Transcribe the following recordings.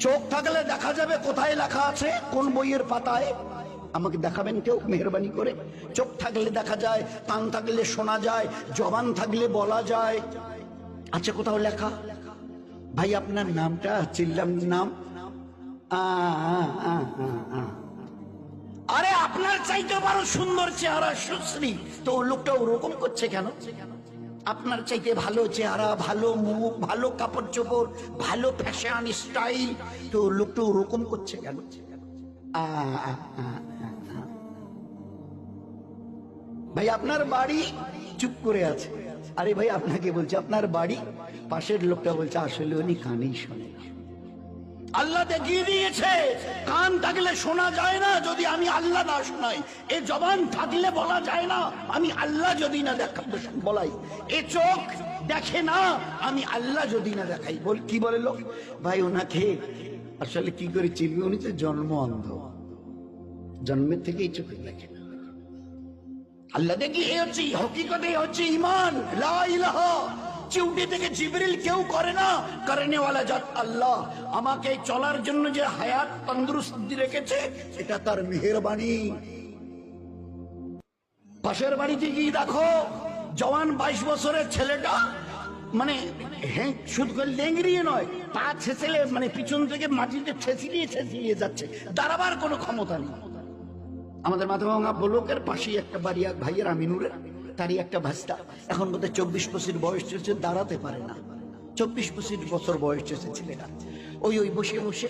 চোখ থাকলে দেখা যাবে কোথায় লেখা আছে, কোন বইয়ের পাতায়। আমাকে দেখাবেন কেউ? মেহরবানি করে। চোখ থাকলে দেখা যায়, কান থাকলে শোনা যায়, জবান থাকলে বলা যায়। আচ্ছা কোথাও লেখা? ভাই, আপনার নামটা চিল্লাম নাম। আরে, আপনার চাইতে বড় সুন্দর চেহারা সুশ্রী। তো লোকটা ওরকম করছে কেন? আপনার চাইতে ভালো চেহারা, ভালো মুখ, ভালো কাপড় চোপড় ভালো ফ্যাশন স্টাইল তো লোকটা ওরকম করছে কেন। ভাই, আপনার বাড়ি চুপ করে আছে আরে ভাই, আপনাকে বলছে, আপনার বাড়ি পাশের লোকটা বলছে, আসলে উনি কানেই শোনে না। আল্লাহ দেখিয়ে দিয়েছে। কান থাকলে শোনা যায় না, যদি আমি আল্লাহ না শোনাই। এ জবান থাকলে বলা যায় না, আমি আল্লাহ যদি না দেখা বলাই। এ চোখ দেখে না, আমি আল্লাহ যদি না দেখাই। বল, কি বলে লোক? ভাই, ওনাকে আসলে কি করে চিনবে? উনি তো জন্ম অন্ধ। জন্মের থেকেই চোখে দেখে না। আল্লাহ দেখি এ হচ্ছে, হকিকতে হচ্ছে ইমান। লা ইলাহা চিউটি থেকে জিবরিল কেউ করে না, করেনেওয়ালা জাত আল্লাহ। আমাকে চলার জন্য যে হায়াত তন্দুরুস্তি রেখেছে এটা তার মেহেরবানি। পাশের বাড়িতে গিয়ে দেখো, জওয়ান বাইশ বছরের ছেলেটা মানে শুধু লেংড়িয়ে নয়, পা ছেঁচেলে মানে পিছন থেকে মাটিতে ছেঁচিলিয়ে ছেঁচিলিয়ে যাচ্ছে। দাঁড়াবার কোনো ক্ষমতা নেই। আমাদের মাথাভাঙা ব্লকের পাশেই একটা বাড়ি, এক ভাইয়ের আমিনুরের। তারই একটা ভাস্তা। এখন বোধহয় চব্বিশ পঁচিশ বয়স চলছে, দাঁড়াতে পারে না। চব্বিশ পঁচিশ বছর বয়স চলছে ছেলেটা। ওই ওই, বসে বসে।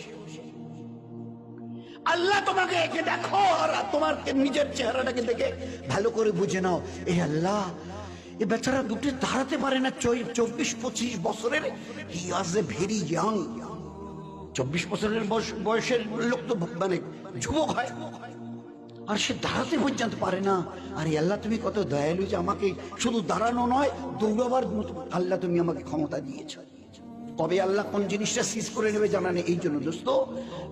আল্লাহ তোমাকে একে দেখো আর তোমার নিজের চেহারাটাকে দেখে ভালো করে বুঝে নাও। এই আল্লাহ, এ বেচারা দুটো দাঁড়াতে পারে না চব্বিশ পঁচিশ বছরের। হি ওয়াজ এ ভেরি ইয়াং চব্বিশ বছরের বয়স- বয়সের লোক তো মানে যুবক হয়। আর সে দাঁড়াতে পর্যন্ত পারে না। আরে আল্লাহ, তুমি কত দয়ালু যে আমাকে শুধু দাঁড়ানো নয়, দৌড়াবার মতো। আল্লাহ, তুমি আমাকে ক্ষমতা দিয়েছ। কবে আল্লাহ কোন জিনিসটা সিজ করে নেবে জানা নেই। এই জন্য দোস্ত,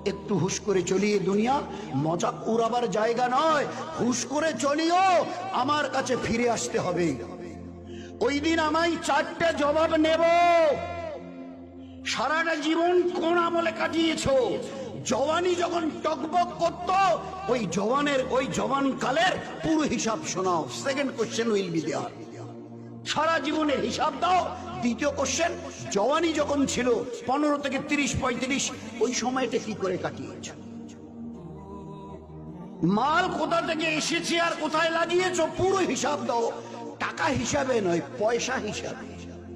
একটু হুশ করে চলিয়ে দুনিয়া। মজা উড়াবার জায়গা নয়। হুশ করে চলিও। আমার কাছে ফিরে আসতে হবে। ওই দিন আমায় চারটে জবাব নেব। সারাটা জীবন কোন আমলে কাটিয়েছো? জওয়ানি যখন টকবক করত, ওই জওয়ানের, ওই জওয়ান কালের পুরো হিসাব শোনাও। সেকেন্ড কোশ্চেন উইল বি দেওয়ার সারা জীবনের হিসাব দাও। দ্বিতীয় কোশ্চেন জওয়ানি যখন ছিল, পনেরো থেকে তিরিশ, পঁয়ত্রিশ, ওই সময়টা কি করে কাটিয়েছ? মাল কোথা থেকে এসেছে আর কোথায় লাগিয়েছ? পুরো হিসাব দাও। টাকা হিসাবে নয়, পয়সা হিসাবে।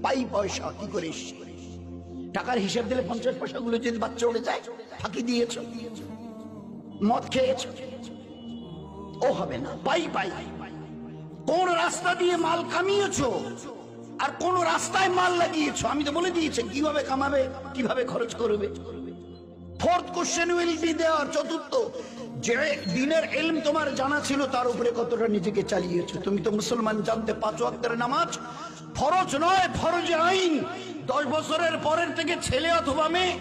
পাই পয়সা, কি করে টাকার হিসাব দিলে পঞ্চাশ পয়সা গুলো যদি বাচ্চা উড়ে যায়? ফাঁকি দিয়েছ। মদ খেয়েছ। ও হবে না পাই পাই কোন রাস্তা দিয়ে মাল কামিয়েছ আর কোন রাস্তায় মাল লাগিয়েছ? আমি তো বলে দিয়েছি, কীভাবে কামাবে কীভাবে খরচ করবে? ফোর্থ কোশ্চেন উইল বি দেওয়ার চতুর্থ। যে দিনের এলম তোমার জানা ছিল, তার উপরে কতটা নিজেকে চালিয়েছো? তুমি তো মুসলমান, জানতে পাঁচ ওয়াক্তের নামাজ। ফরজ নয়, ফরজে আইন। দশ বছরের পরের থেকে ছেলে অথবা মেয়ে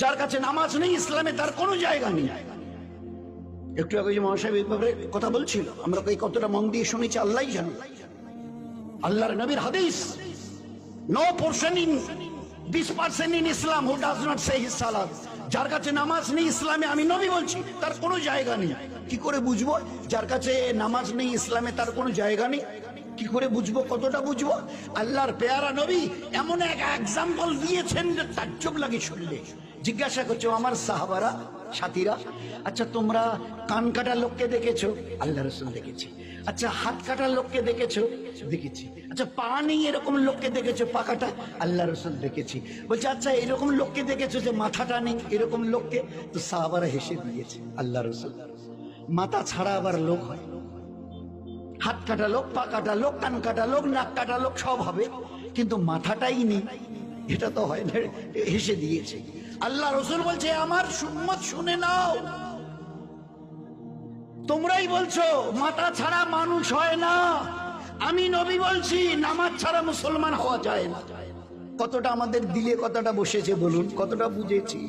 যার কাছে নামাজ নেই, ইসলামে তার জায়গা নেই। একটু আগে কথা বলছিল, আমরা এই কতটা মন দিয়ে শুনেছি, আল্লাহ জানো। আল্লাহর নবীর হাদিস no portion in this person in Islam who does not say his সালাত যার কাছে নামাজ নেই ইসলামে, আমি নবী বলছি, তার কোনো জায়গা নেই। কি করে বুঝব? যার কাছে নামাজ নেই ইসলামে, তার কোনো জায়গা নেই। কি করে বুঝব? কতটা বুঝব? আল্লাহর পেয়ারা নবী এমন এক এক্সাম্পল দিয়েছেন যে তাজ্জব লাগে শুনলে। জিজ্ঞাসা করছ আমার সাহাবারা, সাথীরা আচ্ছা তোমরা কান কাটা লোককে দেখেছ? আল্লাহ রসুল দেখেছি। আচ্ছা হাত কাটা লোককে দেখেছ? দেখেছি। আচ্ছা পা নেই এরকম লোককে দেখেছ, পা কাটা? আল্লাহ রসুল দেখেছি। বলছে আচ্ছা এরকম লোককে দেখেছ যে মাথাটা নেই এরকম লোককে? তো সাহাবারা হেসে দিয়েছে, আল্লাহ রসুল। মাথা ছাড়া আবার লোক হয়। হাত কাটা লোক, পা কাটা লোক, কান কাটা লোক, নাক কাটা লোক, সব হবে। কিন্তু মাথাটাই নেই। এটা তো হয় না, হেসে দিয়েছে। আল্লাহ রসুল বলছে, আমার সুম্মত শুনে নাও। তোমরাই বলছো মাথা ছাড়া মানুষ হয় না। আমি নবী বলছি, নামাজ ছাড়া মুসলমান হওয়া যায় না। কতটা আমাদের দিলে কতটা বসেছে বলুন, কতটা বুঝেছি।